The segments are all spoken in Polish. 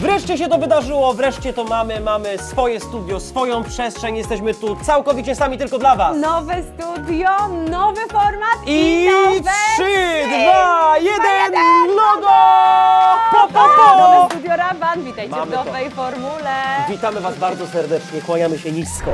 wreszcie się to wydarzyło, wreszcie to mamy, mamy swoje studio, swoją przestrzeń, jesteśmy tu całkowicie sami tylko dla Was. Nowe studio, nowy format i, I nowe 3, 2, 1, jeden, logo! Po, po, Nowe po! studio Raban, witajcie Mamy w to. nowej formule. Witamy Was bardzo serdecznie, kłaniamy się nisko.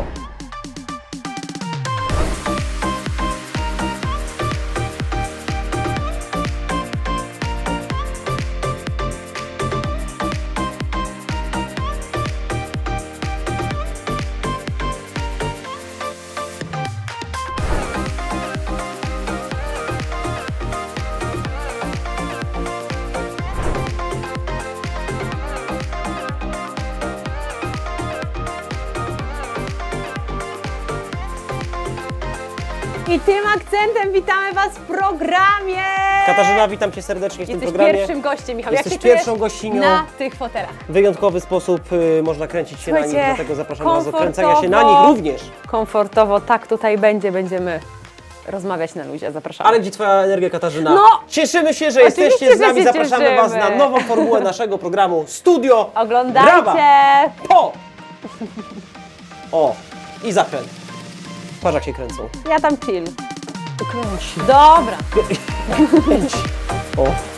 I tym akcentem witamy Was w programie. Katarzyna, witam Cię serdecznie w tym Jesteś programie. pierwszym gościem, Michał. Jesteś Jak się czujesz pierwszą gościnią. Na tych fotelach. W wyjątkowy sposób y, można kręcić się na nich, Słuchajcie, dlatego zapraszam Was do kręcenia się na komfortowo. nich również. Komfortowo, tak tutaj będzie, będziemy rozmawiać na luzie. Zapraszamy. Ale gdzie Twoja energia, Katarzyna? No! Cieszymy się, że Oczywiście, jesteście z że nami. się Zapraszamy Was cieszymy. na nową formułę naszego programu Studio Oglądajcie. Brawa. Po! O! I zakręt. Patrz jak się kręcą. Ja tam chill. Kręć. Dobra. O!